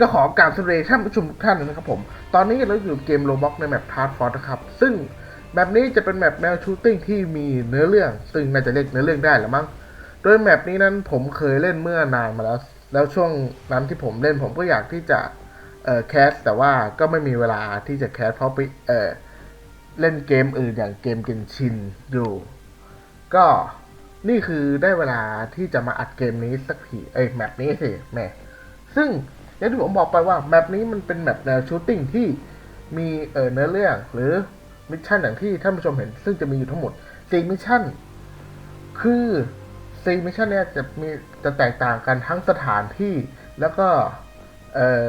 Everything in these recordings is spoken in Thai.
ก็ขอกราบสวัสดีท่านผู้ชมทุกท่านนะครับผม ตอนนี้เราอยู่เกมโรบ็อกในแมปพาร์ทฟอร์นะครับ ซึ่งแบบนี้จะเป็นแมปแนวชูตติ้งที่มีเนื้อเรื่อง ซึ่งน่าจะเรียกเนื้อเรื่องได้แหละมั้ง โดยแมปนี้นั้นผมเคยเล่นเมื่อนานมาแล้ว แล้วช่วงนั้นที่ผมเล่นผมก็อยากที่จะเอ่อแคสแต่ว่าก็ไม่มีเวลาที่จะแคสเพราะไปเอ่อเล่นเกมอื่นอย่างเกมเกนชินอยู่ ก็นี่คือได้เวลาที่จะมาอัดเกมนี้สักทีเอ้ยแมปนี้สิแม่ซึ่ง อย่างที่ผมบอกไปว่าแมปนี้มันเป็นแมปแนวชูตติ้งที่มีเออเนื้อเรื่องหรือมิชชั่นอย่างที่ท่านผู้ชมเห็น ซึ่งจะมีอยู่ทั้งหมด4มิชชั่น คือ4มิชชั่นเนี่ยจะมีจะแตกต่างกันทั้งสถานที่แล้วก็เออ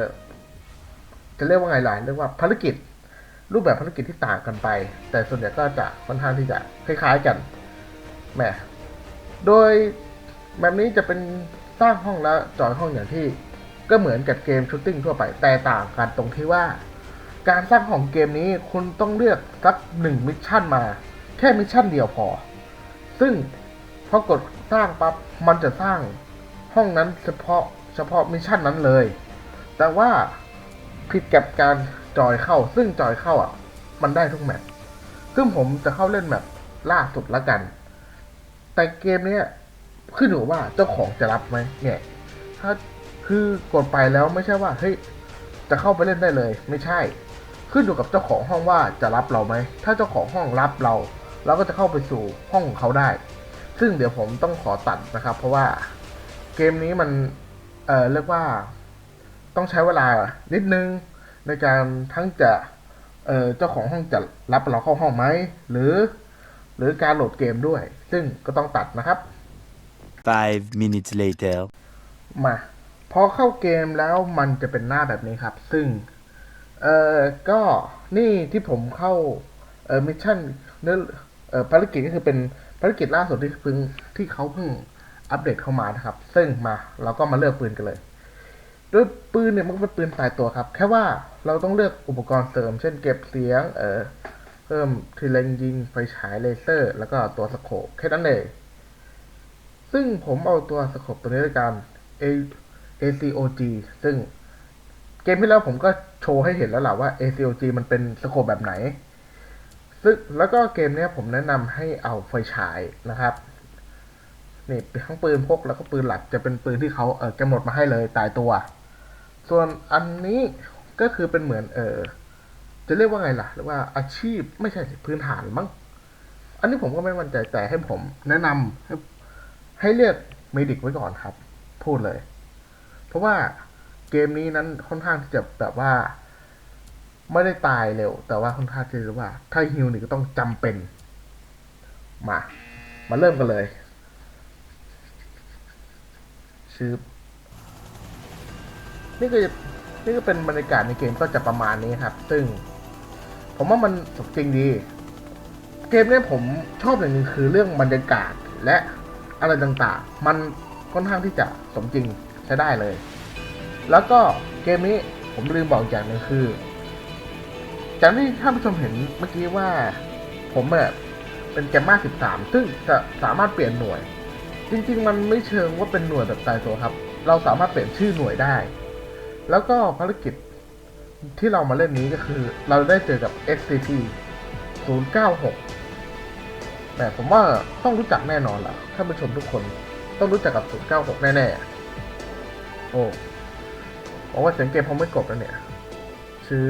จะเรียกว่าไงล่ะเรียกว่าภารกิจ รูปแบบภารกิจที่ต่างกันไป แต่ส่วนใหญ่ก็จะค่อนข้างที่จะคล้ายๆกันแหมโดยแบบนี้จะเป็นสร้างห้องแล้วจอยห้องอย่างที่ ก็เหมือนกับเกมชูตติ้งทั่วไปแต่ต่างกันตรงที่ว่า การสร้างของเกมนี้คุณต้องเลือกสักหนึ่งมิชชั่นมา แค่มิชชั่นเดียวพอ ซึ่งพอกดสร้างปั๊บมันจะสร้างห้องนั้นเฉพาะเฉพาะมิชชั่นนั้นเลย แต่ว่าผิดกับการจอยเข้า ซึ่งจอยเข้าอะ มันได้ทุกแมตช์ซึ่งผมจะเข้าเล่นแบบล่าสุดละกัน แต่เกมเนี้ยขึ้นอยู่ว่าเจ้าของจะรับไหมเนี่ย ถ้า คือกดไปแล้วไม่ใช่ว่าเฮ้ยจะเข้าไปเล่นได้เลย ไม่ใช่ ขึ้นอยู่กับเจ้าของห้องว่าจะรับเราไหมถ้าเจ้าของห้องรับเรา เราก็จะเข้าไปสู่ห้องของเขาได้ ซึ่งเดี๋ยวผมต้องขอตัดนะครับ เพราะว่าเกมนี้มันเอ่อเรียกว่าต้องใช้เวลานิดนึงในการทั้งจะเอ่อเจ้าของห้องจะรับเราเข้าห้องไหมหรือ หรือการโหลดเกมด้วย ซึ่งก็ต้องตัดนะครับ Five minutes later. มา พอเข้าเกมแล้วมันจะเป็นหน้าแบบนี้ครับ ซึ่ง เออก็นี่ที่ผมเข้า เออมิชชั่นเนื้อเออภารกิจก็คือเป็นภารกิจล่าสุดที่เพิ่งที่เขาเพิ่งอัปเดตเข้ามานะครับ ซึ่งมาเราก็มาเลือกปืนกันเลยโดยปืนเนี่ยมันเป็นปืนตายตัวครับ แค่ว่าเราต้องเลือกอุปกรณ์เสริม เช่นเก็บเสียง เอ่อเพิ่มทีเลนยิงไฟฉายเลเซอร์ แล้วก็ตัวสโคปแค่นั้นเลย ซึ่งผมเอาตัวสโคปตัวนี้ด้วยกัน A ACOG ซึ่งเกมที่แล้วผมก็โชว์ให้เห็นแล้วแหละว่า ACOG มันเป็นสโคปแบบไหน ซึ่งแล้วก็เกมนี้ผมแนะนำให้เอาไฟฉายนะครับนี่ทั้งปืนพกแล้วก็ปืนหลักจะเป็นปืนที่เขาเออกำหนดมาให้เลยตายตัว ส่วนอันนี้ก็คือเป็นเหมือน เออจะเรียกว่าไงล่ะเรียกว่าอาชีพไม่ใช่พื้นฐานมั้งอันนี้ผมก็ไม่มั่นใจแต่ให้ผมแนะนำให้ให้เรียกเมดิกไว้ก่อนครับ พูดเลย เพราะว่าเกมนี้นั้นค่อนข้างที่จะแบบว่า ไม่ได้ตายเร็ว แต่ว่าค่อนข้างที่จะว่า ถ้าฮิวนี่ก็ต้องจำเป็น มา มาเริ่มกันเลยชืบนี่ก็นี่ก็เป็นบรรยากาศในเกมก็จะประมาณนี้ครับ ซึ่ง ผมว่ามันสมจริงดี เกมนี้ผมชอบอย่างหนึ่งคือเรื่องบรรยากาศและอะไรต่างๆ มันค่อนข้างที่จะสมจริง ช้ได้เลย แล้วก็เกมนี้ผมลืมบอกอย่างหนึ่งคือจากที่ท่านผู้ชมเห็นเมื่อกี้ว่าผมแบบเป็นแกมมา13 ซึ่งจะสามารถเปลี่ยนหน่วย จริง ๆ มันไม่เชิงว่าเป็นหน่วยแบบตายตัวครับ เราสามารถเปลี่ยนชื่อหน่วยได้ แล้วก็ภารกิจที่เรามาเล่นนี้ก็คือ เราได้เจอกับ SCP 096 แต่ผมว่าต้องรู้จักแน่นอนล่ะท่านผู้ชมทุกคนต้องรู้จักกับ 096 แน่ ๆ โอ้บอกว่าเสียงเกมผมไม่กบแล้วเนี่ยชื้อ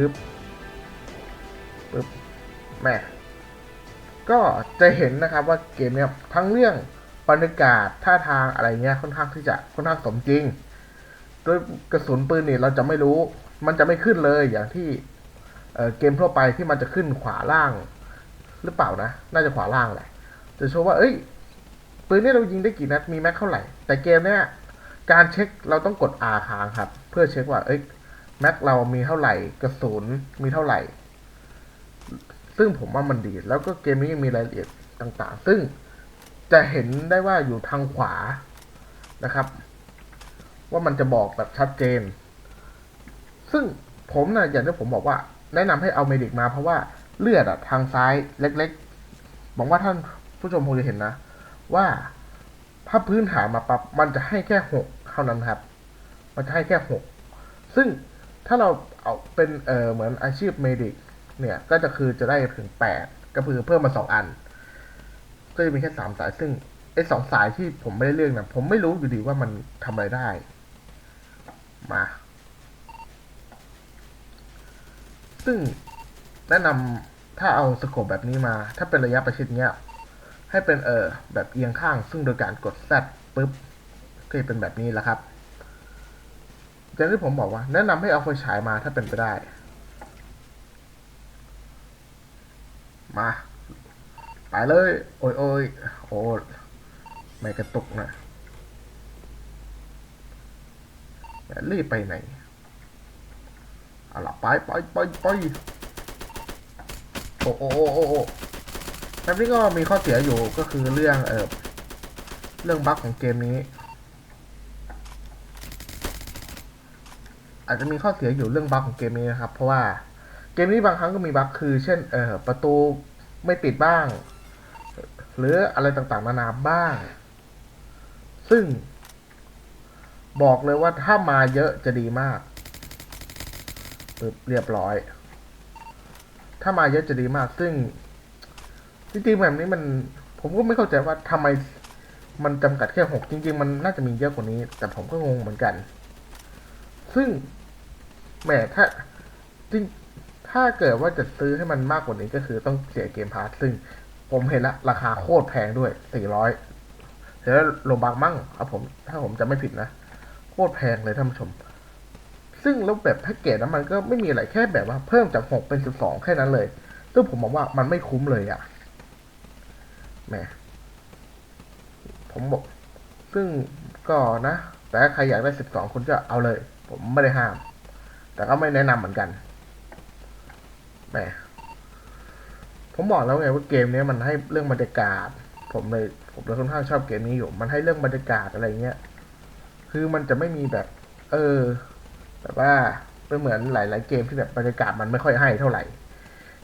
ปึ๊บแม่ก็จะเห็นนะครับว่าเกมเนี้ยทั้งเรื่องบรรยากาศท่าทางอะไรเงี้ยค่อนข้างที่จะค่อนข้างสมจริงโดยกระสุนปืนเนี่ยเราจะไม่รู้ มันจะไม่ขึ้นเลยอย่างที่เเกมทั่วไปที่มันจะขึ้นขวาล่าง หรือเปล่านะ น่าจะขวาล่างแหละ จะโชว์ว่า เอ้ยปืนนี่เรายิงได้กี่นัดมีแม็กเท่าไหร่ แต่เกมเนี้ย การเช็คเราต้องกด R ค้างครับ เพื่อเช็คว่าเอ้ยแม็กเรามีเท่าไหร่กระสุนมีเท่าไหร่ ซึ่งผมว่ามันดี แล้วก็เกมนี้ยังมีรายละเอียดต่างๆ ซึ่งจะเห็นได้ว่าอยู่ทางขวานะครับ ว่ามันจะบอกแบบชัดเจน ซึ่งผมนะอย่างที่ผมบอกว่า แนะนำให้เอาเมดิกมาเพราะว่าเลือดอะทางซ้ายเล็กๆบอกว่าท่านผู้ชมคงจะเห็นนะ ว่า ถ้าพื้นฐานมาปั๊บมันจะให้แค่หกเท่านั้นครับ มันจะให้แค่หกซึ่งถ้าเราเอาเป็นเออเหมือนอาชีพเมดิกเนี่ย ก็จะคือจะได้ถึงแปดก็คือเพิ่มมาสองอัน ก็จะมีแค่สามสาย ซึ่งไอ้สองสายที่ผมไม่ได้เลือกนะผมไม่รู้อยู่ดีว่ามันทำอะไรได้ มา ซึ่งแนะนำถ้าเอาสโคปแบบนี้มา ถ้าเป็นระยะประชิดเนี้ย ให้เป็นเออแบบเอียงข้าง ซึ่งโดยการกด Z ปุ๊บก็จะเป็นแบบนี้แหละครับอย่างที่ผมบอกว่า แนะนำให้เอาไฟฉายมาถ้าเป็นไปได้ มาไปเลย โอ้ยโอ้ยโอ้ยไม่กระตุกนะอย่ารีบไปไหนเอาละไปไปไปไปโอ้โอ้โอ้โอ้ แบบนี้ก็มีข้อเสียอยู่ก็คือเรื่องเออเรื่องบั๊กของเกมนี้ อาจจะมีข้อเสียอยู่เรื่องบั๊กของเกมนี้นะครับ เพราะว่าเกมนี้บางครั้งก็มีบั๊กคือ เช่นเออประตูไม่ปิดบ้าง หรืออะไรต่างๆนานาบ้าง ซึ่ง บอกเลยว่าถ้ามาเยอะจะดีมากปึ๊บเรียบร้อย ถ้ามาเยอะจะดีมากซึ่ง จริงๆแบบนี้มัน ผมก็ไม่เข้าใจว่าทำไมมันจำกัดแค่หกจริง ๆ มันน่าจะมีเยอะกว่านี้ แต่ผมก็งงเหมือนกัน ซึ่งแหมถ้าจริงถ้าเกิดว่าจะซื้อให้มันมากกว่านี้ก็คือต้องเสียเกมพาร์ทซึ่งผมเห็นละราคาโคตรแพงด้วยสี่ร้อยเดี๋ยวโลบักมั่งครับผม ถ้าผมจะไม่ผิดนะ โคตรแพงเลยท่านผู้ชม ซึ่งแล้วแบบแพ็กเกจนั้นมันก็ไม่มีอะไรแค่แบบว่าเพิ่มจากหกเป็นสิบสองแค่นั้นเลย ซึ่งผมมองว่ามันไม่คุ้มเลยอะ แหมผมบอก ซึ่งก็นะ แต่ใครอยากได้สิบสองคุณก็เอาเลย ผมไม่ได้ห้าม แต่ก็ไม่แนะนำเหมือนกันแหมผมบอกแล้วไงว่าเกมนี้มันให้เรื่องบรรยากาศ ผมเลยผมเลยค่อนข้างชอบเกมนี้อยู่ มันให้เรื่องบรรยากาศอะไรเงี้ย คือมันจะไม่มีแบบ เออ แบบว่าเป็นเหมือนหลาย ๆ เกมที่แบบบรรยากาศมันไม่ค่อยให้เท่าไหร่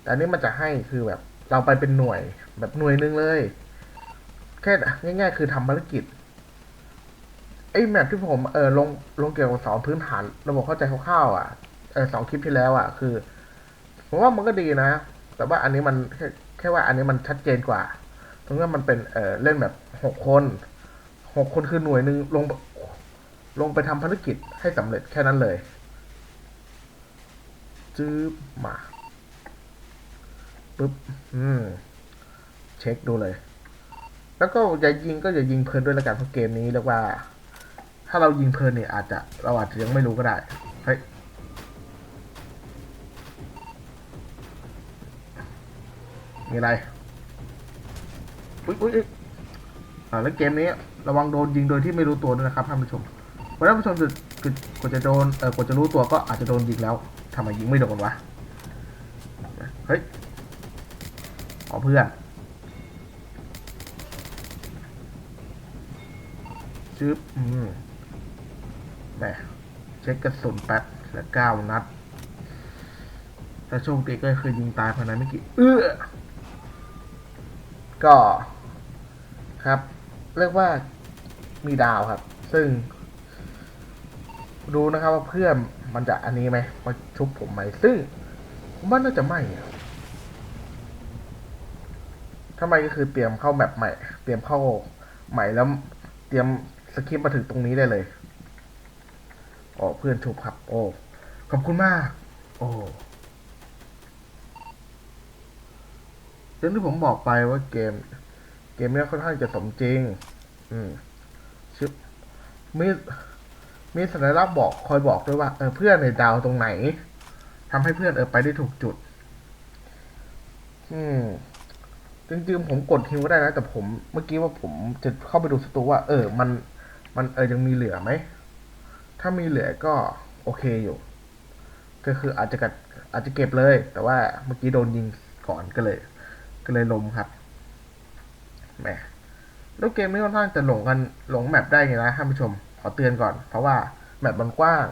แต่นนี้มันจะให้คือแบบ เราไปเป็นหน่วยแบบหน่วยหนึงเลย แค่ง่าย ๆ คือทำภารกิจไอ้แมปที่ผมเออลงลงเกี่ยวกับสอนพื้นฐาน ระบบเข้าใจคร่าวๆอะเออสองคลิปที่แล้วอะ คือผมว่ามันก็ดีนะ แต่ว่าอันนี้มันแค่แค่ว่าอันนี้มันชัดเจนกว่า ตรงนี้มันเป็นเออเล่นแบบหกคนหกคนคือหน่วยหนึ่งลงลงไปทำภารกิจให้สำเร็จแค่นั้นเลยจื๊บมา ปึ๊บ อืม เช็คดูเลย แล้วก็อย่ายิงก็อย่ายิงเพลินด้วยละกันเพราะเกมนี้เรียกว่า ถ้าเรายิงเพลินเนี่ยอาจจะเราอาจจะยังไม่รู้ก็ได้ เฮ้ย มีอะไร อุ๊ยอุ๊ยอ่าแล้วเกมนี้ระวังโดนยิงโดยที่ไม่รู้ตัวด้วยนะครับท่านผู้ชมเพราะท่านผู้ชมจะคือกว่าจะโดนเออกว่าจะรู้ตัวก็อาจจะโดนยิงแล้วทำไมยิงไม่โดนวะ เฮ้ย อ๋อเพื่อนจึ๊บอืมแหมเช็คกระสุนแป๊บเหลือเก้านัด ถ้าโชคดีก็เคยยิงตายภายในไม่กี่เอื้อก็ ครับ เรียกว่ามีดาวครับ ซึ่ง ดูนะครับว่าเพื่อนมันจะอันนี้ไหมมาชุบผมไหมซึ่งผมว่าน่าจะไม่ ถ้าไม่ก็คือเตรียมเข้าแบบใหม่ เตรียมเข้าใหม่แล้วเตรียมสคริปต์มาถึงตรงนี้ได้เลยโอ้เพื่อนชุบครับ โอ้ ขอบคุณมาก โอ้เรื่องที่ผมบอกไปว่าเกม เกมนี้ค่อนข้างจะสมจริง อืมชิปมีมีสัญลักษณ์บอกคอยบอกด้วยว่าเออเพื่อนในดาวตรงไหนทำให้เพื่อนเออไปได้ถูกจุด อืม จริงๆผมกดฮิวก็ได้นะแต่ผมเมื่อกี้ว่าผมจะเข้าไปดูสตูว่า เออ มัน มันเออยังมีเหลือไหม ถ้ามีเหลือก็โอเคอยู่ ก็คืออาจจะกัดอาจจะเก็บเลย แต่ว่าเมื่อกี้โดนยิงก่อนก็เลย ก็เลยลมครับแหมแล้วเกมนี้ค่อนข้างจะหลงกันหลงแมปได้ไงนะท่านผู้ชมขอเตือนก่อน เพราะว่าแมปมันกว้าง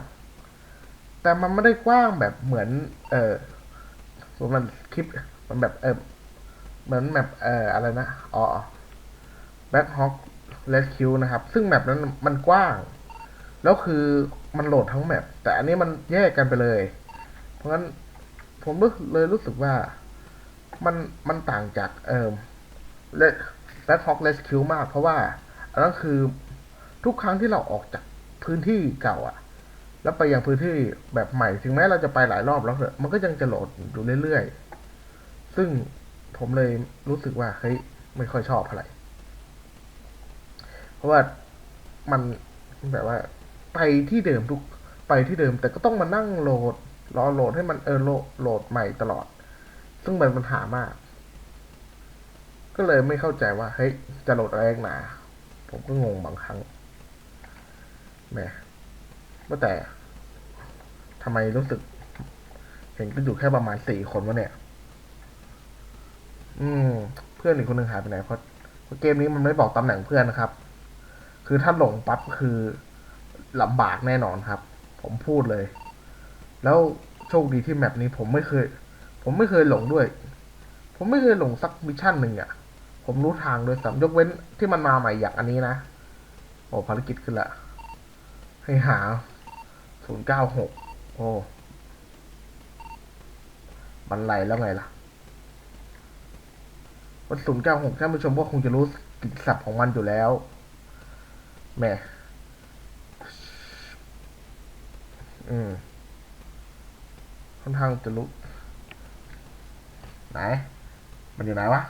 แต่มันไม่ได้กว้างแบบเหมือน เออสมมติมันคลิปมันแบบเออ เหมือนแมปเอ่ออะไรนะ อ๋อ Black Hawk Rescue นะครับ ซึ่งแมปนั้นมันกว้าง แล้วคือมันโหลดทั้งแมปแต่อันนี้มันแยกกันไปเลย เพราะงั้นผมเลยรู้สึกว่ามันมันต่างจากเอ่อเลแบ็คฮอกเลสคิวมาก เพราะว่าอันนั้นคือทุกครั้งที่เราออกจากพื้นที่เก่าอะแล้วไปยังพื้นที่แบบใหม่ ถึงแม้เราจะไปหลายรอบแล้วเถอะมันก็ยังจะโหลดอยู่เรื่อยๆ ซึ่ง ผมเลยรู้สึกว่าเฮ้ยไม่ค่อยชอบเท่าไร เพราะว่ามันแบบว่า ไปที่เดิมทุกไปที่เดิม แต่ก็ต้องมานั่งโหลด รอโหลดให้มันเออโหลดโหลดใหม่ตลอด ซึ่งมันปัญหามาก ก็เลยไม่เข้าใจว่าเฮ้ยจะโหลดอะไรหนา ผมก็งงบางครั้งแหมว่าแต่ทำไมรู้สึก เห็นก็อยู่แค่ประมาณสี่คนวะเนี่ย อืมเพื่อนอีกคนหนึ่งหายไปไหนเพราะเพราะเกมนี้มันไม่บอกตำแหน่งเพื่อนนะครับ คือถ้าหลงปั๊บคือลำบากแน่นอนครับ ผมพูดเลย แล้วโชคดีที่แมปนี้ผมไม่เคย ผมไม่เคยหลงด้วย ผมไม่เคยหลงสักมิชชั่นหนึ่งอะ่ะ ผมรู้ทางโดยซ้ำยกเว้นที่มันมาใหม่อย่างอันนี้นะ โอ้ภารกิจขึ้นละ ให้หาศูนย์เก้าหกโอ้บันไลแล้วไงล่ะ วันศูนย์เก้าหกท่านผู้ชมก็คงจะรู้กิจศัพท์ของมันอยู่แล้วแหม่อืมค่อนข้างจะรู้ไหน มันอยู่ไหนวะ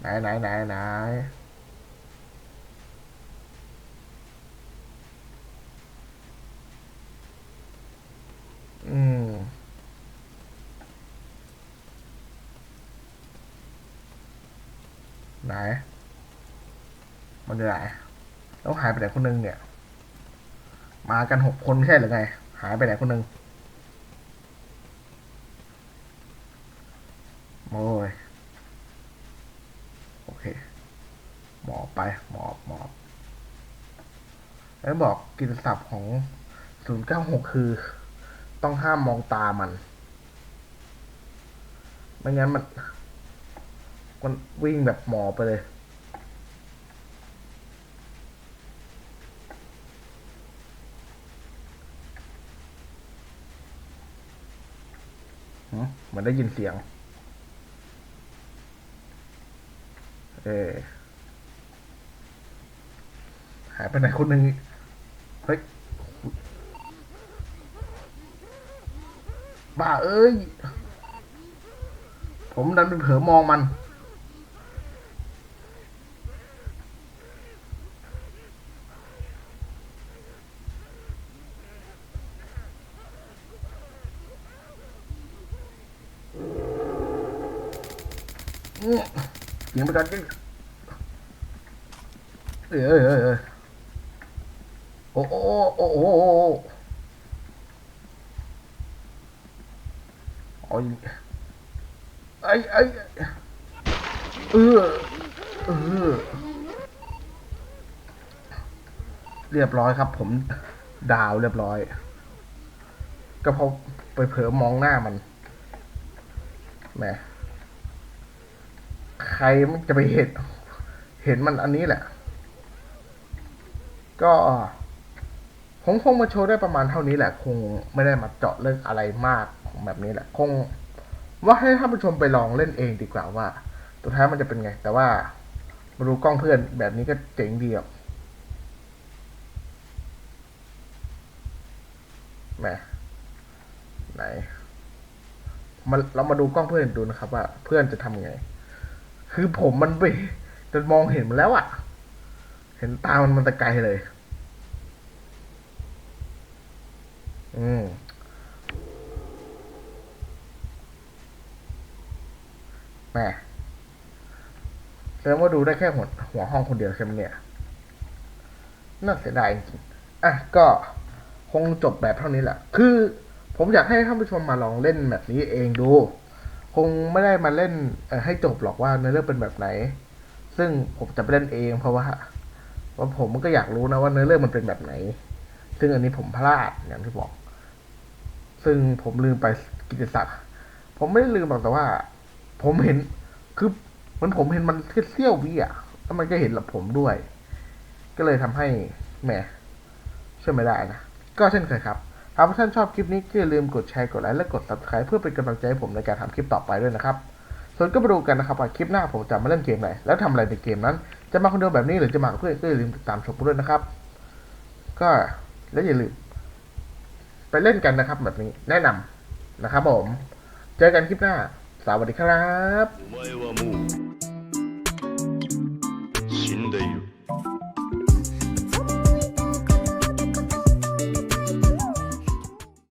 ไหนไหนไหนไหน ไหน มันอยู่ไหน แล้วหายไปไหนคนหนึงเนี่ย มากันหกคนไม่ใช่หรือไง หายไปไหนคนหนึงโอ้ยโอเค หมอบไป หมอบหมอบแล้วบอกกิจศัพท์ของ096คือ ต้องห้ามมองตามัน ไม่งั้นมัน มันวิ่งแบบหมอบไปเลยหืมเหมือนได้ยินเสียง เออหายไปไหนคนหนึ่งเฮ้ย บ้าเอ้ย ผมดันไปเผลอมองมัน เนี่ยเสียงประกันกันเอ้ยเอ้ยเอ้ยเอ้ยโอ้โอ้โอ้โอ้โอ้โอ้โอ้ยไอ้ไอ้เออเออเรียบร้อยครับ ผมดาวเรียบร้อย ก็เพอไปเผลอมองหน้ามันแหม รมันจะไปเห็น เห็นมันอันนี้แหละ ก็ผมคงมาโชว์ได้ประมาณเท่านี้แหละ คงไม่ได้มาเจาะเรื่องอะไรมากของแบบนี้แหละ คง ว่าให้ท่านผู้ชมไปลองเล่นเองดีกว่าว่าสุดท้ายมันจะเป็นไง แต่ว่ามาดูกล้องเพื่อนแบบนี้ก็เจ๋งดีอะแหมไหนมาเรามาดูกล้องเพื่อนดูนะครับว่าเพื่อนจะทำไง คือผมมันไปจนมองเห็นมันแล้วอะ่ะ เห็นตามันมันตะไกลเลย อืมแม่แสดงว่าดูได้แค่หัวหัวห้องคนเดียวใช่ไหมเนี่ย น่าเสียดายจริงๆอะก็คงจบแบบเท่านี้แหละ คือผมอยากให้ท่านผู้ชมมาลองเล่นแบบนี้เองดู คงไม่ได้มาเล่นให้จบหรอกว่าเนื้อเรื่องเป็นแบบไหน ซึ่งผมจะไปเล่นเองเพราะว่าว่าผมก็อยากรู้นะว่าเนื้อเรื่องมันเป็นแบบไหน ซึ่งอันนี้ผมพลาดอย่างที่บอก ซึ่งผมลืมไปกิจศักดิ์ผมไม่ได้ลืมหรอกแต่ว่า ผมเห็นคือมันผมเห็นมันแค่เสี้ยววิอะแล้วมันก็เห็นหลับผมด้วย ก็เลยทำให้แหมช่วยไม่ได้นะ ก็เช่นเคยครับ หากท่านชอบคลิปนี้ก็อย่าลืมกดแชร์ กดไลค์ และกด subscribe เพื่อเป็นกำลังใจให้ผมในการทำคลิปต่อไปด้วยนะครับ ส่วนก็มาดูกันนะครับว่าคลิปหน้าผมจะมาเล่นเกมไหน แล้วทำอะไรในเกมนั้น จะมาคนเดียวแบบนี้หรือจะมาเพื่อนก็อย่าลืมติดตามชมด้วยนะครับ ก็และอย่าลืม ไปเล่นกันนะครับ แบบนี้แนะนำนะครับผม เจอกันคลิปหน้า สวัสดีครับ